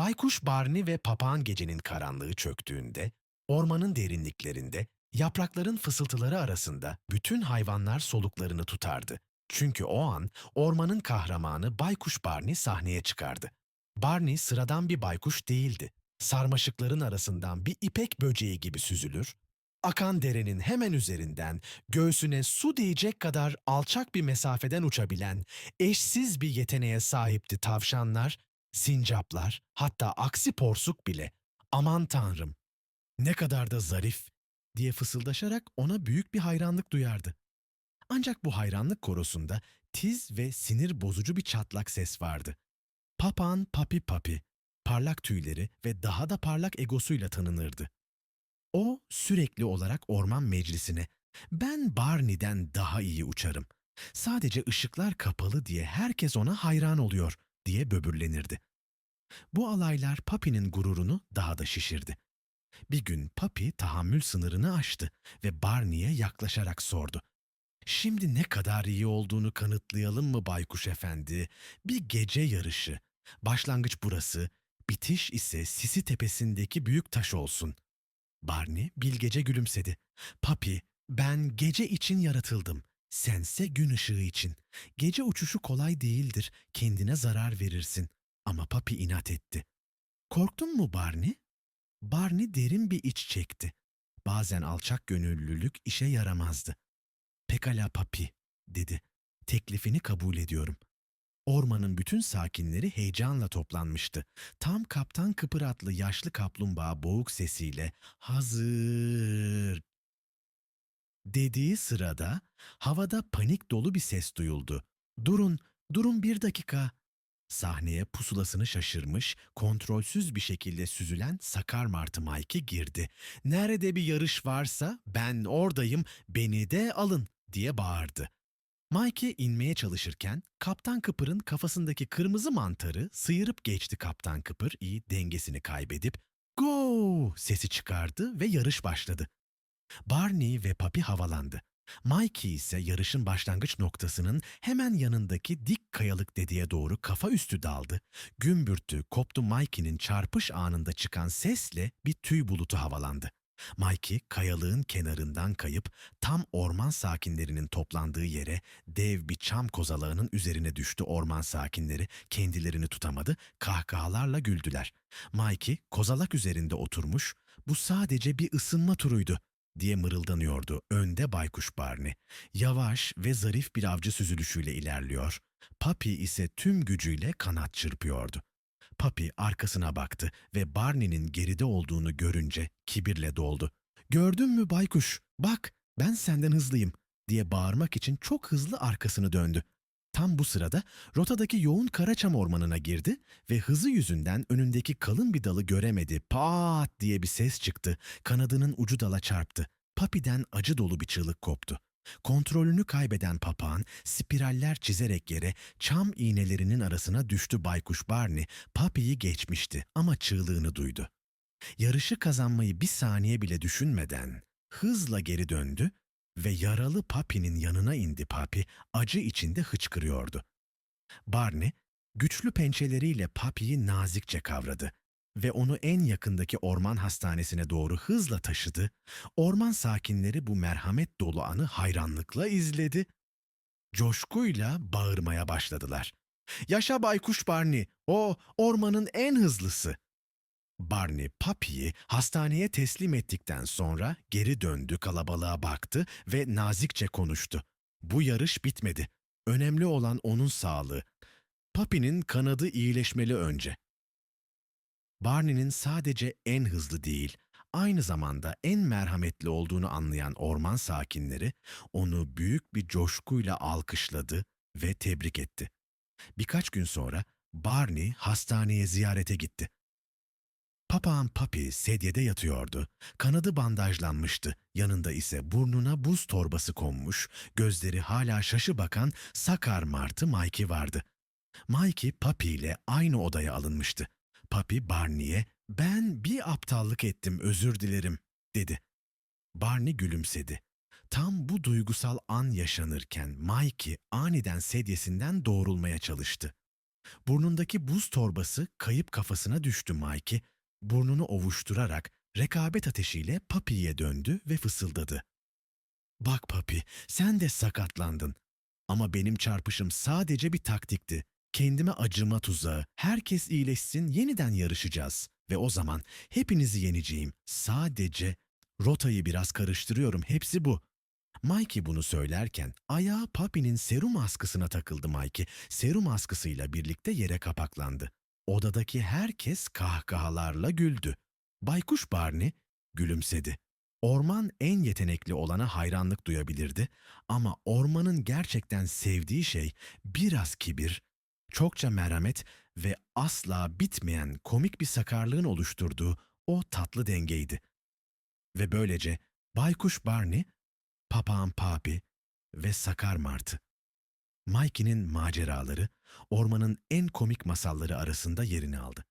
Baykuş Barney ve papağan gecenin karanlığı çöktüğünde, ormanın derinliklerinde, yaprakların fısıltıları arasında bütün hayvanlar soluklarını tutardı. Çünkü o an ormanın kahramanı Baykuş Barney sahneye çıkardı. Barney sıradan bir baykuş değildi. Sarmaşıkların arasından bir ipek böceği gibi süzülür, akan derenin hemen üzerinden göğsüne su değecek kadar alçak bir mesafeden uçabilen eşsiz bir yeteneğe sahipti tavşanlar, sincaplar, hatta aksi porsuk bile. Aman tanrım, ne kadar da zarif diye fısıldaşarak ona büyük bir hayranlık duyardı. Ancak bu hayranlık korosunda tiz ve sinir bozucu bir çatlak ses vardı. Papağan Papi Papi, parlak tüyleri ve daha da parlak egosuyla tanınırdı. O sürekli olarak orman meclisine ben Barney'den daha iyi uçarım. Sadece ışıklar kapalı diye herkes ona hayran oluyor diye böbürlenirdi. Bu alaylar Papi'nin gururunu daha da şişirdi. Bir gün Papi tahammül sınırını aştı ve Barney'e yaklaşarak sordu. Şimdi ne kadar iyi olduğunu kanıtlayalım mı Baykuş Efendi? Bir gece yarışı. Başlangıç burası, bitiş ise Sisi Tepesi'ndeki büyük taş olsun. Barney bilgece gülümsedi. Papi, ben gece için yaratıldım. Sense gün ışığı için. Gece uçuşu kolay değildir. Kendine zarar verirsin. Ama Papi inat etti. Korktun mu Barney? Barney derin bir iç çekti. Bazen alçak gönüllülük işe yaramazdı. Pekala Papi, dedi. Teklifini kabul ediyorum. Ormanın bütün sakinleri heyecanla toplanmıştı. Tam Kaptan Kıpır adlı yaşlı kaplumbağa boğuk sesiyle hazır dediği sırada havada panik dolu bir ses duyuldu. Durun, durun bir dakika. Sahneye pusulasını şaşırmış, kontrolsüz bir şekilde süzülen Sakar Martı Mike girdi. Nerede bir yarış varsa ben oradayım, beni de alın diye bağırdı. Mike inmeye çalışırken Kaptan Kıpır'ın kafasındaki kırmızı mantarı sıyırıp geçti Kaptan Kıpır iyi dengesini kaybedip Go sesi çıkardı ve yarış başladı. Barney ve Papi havalandı. Mikey ise yarışın başlangıç noktasının hemen yanındaki dik kayalık dediğe doğru kafa üstü daldı. Gümbürtü koptu Mikey'nin çarpış anında çıkan sesle bir tüy bulutu havalandı. Mikey kayalığın kenarından kayıp tam orman sakinlerinin toplandığı yere dev bir çam kozalağının üzerine düştü orman sakinleri. Kendilerini tutamadı, kahkahalarla güldüler. Mikey kozalak üzerinde oturmuş, bu sadece bir ısınma turuydu diye mırıldanıyordu önde baykuş Barney. Yavaş ve zarif bir avcı süzülüşüyle ilerliyor. Papi ise tüm gücüyle kanat çırpıyordu. Papi arkasına baktı ve Barney'nin geride olduğunu görünce kibirle doldu. Gördün mü baykuş? Bak ben senden hızlıyım diye bağırmak için çok hızlı arkasını döndü. Tam bu sırada rotadaki yoğun karaçam ormanına girdi ve hızı yüzünden önündeki kalın bir dalı göremedi. Pat diye bir ses çıktı. Kanadının ucu dala çarptı. Papi'den acı dolu bir çığlık koptu. Kontrolünü kaybeden papağan spiraller çizerek yere çam iğnelerinin arasına düştü baykuş Barney. Papi'yi geçmişti ama çığlığını duydu. Yarışı kazanmayı bir saniye bile düşünmeden hızla geri döndü ve yaralı Papi'nin yanına indi Papi acı içinde hıçkırıyordu. Barney güçlü pençeleriyle Papi'yi nazikçe kavradı ve onu en yakındaki orman hastanesine doğru hızla taşıdı. Orman sakinleri bu merhamet dolu anı hayranlıkla izledi. Coşkuyla bağırmaya başladılar. Yaşa baykuş Barney, o ormanın en hızlısı. Barney Papi'yi hastaneye teslim ettikten sonra geri döndü kalabalığa baktı ve nazikçe konuştu. Bu yarış bitmedi. Önemli olan onun sağlığı. Papi'nin kanadı iyileşmeli önce. Barney'nin sadece en hızlı değil, aynı zamanda en merhametli olduğunu anlayan orman sakinleri onu büyük bir coşkuyla alkışladı ve tebrik etti. Birkaç gün sonra Barney hastaneye ziyarete gitti. Papağan Papi sedyede yatıyordu. Kanadı bandajlanmıştı. Yanında ise burnuna buz torbası konmuş, gözleri hala şaşı bakan Sakar Martı Mikey vardı. Mikey Papi ile aynı odaya alınmıştı. Papi Barney'e ben bir aptallık ettim özür dilerim dedi. Barney gülümsedi. Tam bu duygusal an yaşanırken Mikey aniden sedyesinden doğrulmaya çalıştı. Burnundaki buz torbası kayıp kafasına düştü Mikey. Burnunu ovuşturarak rekabet ateşiyle Papi'ye döndü ve fısıldadı. Bak Papi, sen de sakatlandın. Ama benim çarpışım sadece bir taktikti. Kendime acıma tuzağı. Herkes iyileşsin, yeniden yarışacağız. Ve o zaman hepinizi yeneceğim. Sadece rotayı biraz karıştırıyorum. Hepsi bu. Mikey bunu söylerken ayağı Papi'nin serum askısına takıldı Mikey. Serum askısıyla birlikte yere kapaklandı. Odadaki herkes kahkahalarla güldü. Baykuş Barney gülümsedi. Orman en yetenekli olana hayranlık duyabilirdi ama ormanın gerçekten sevdiği şey biraz kibir, çokça merhamet ve asla bitmeyen komik bir sakarlığın oluşturduğu o tatlı dengeydi. Ve böylece Baykuş Barney, Papağan Papi ve Sakar Martı. Mikey'nin maceraları ormanın en komik masalları arasında yerini aldı.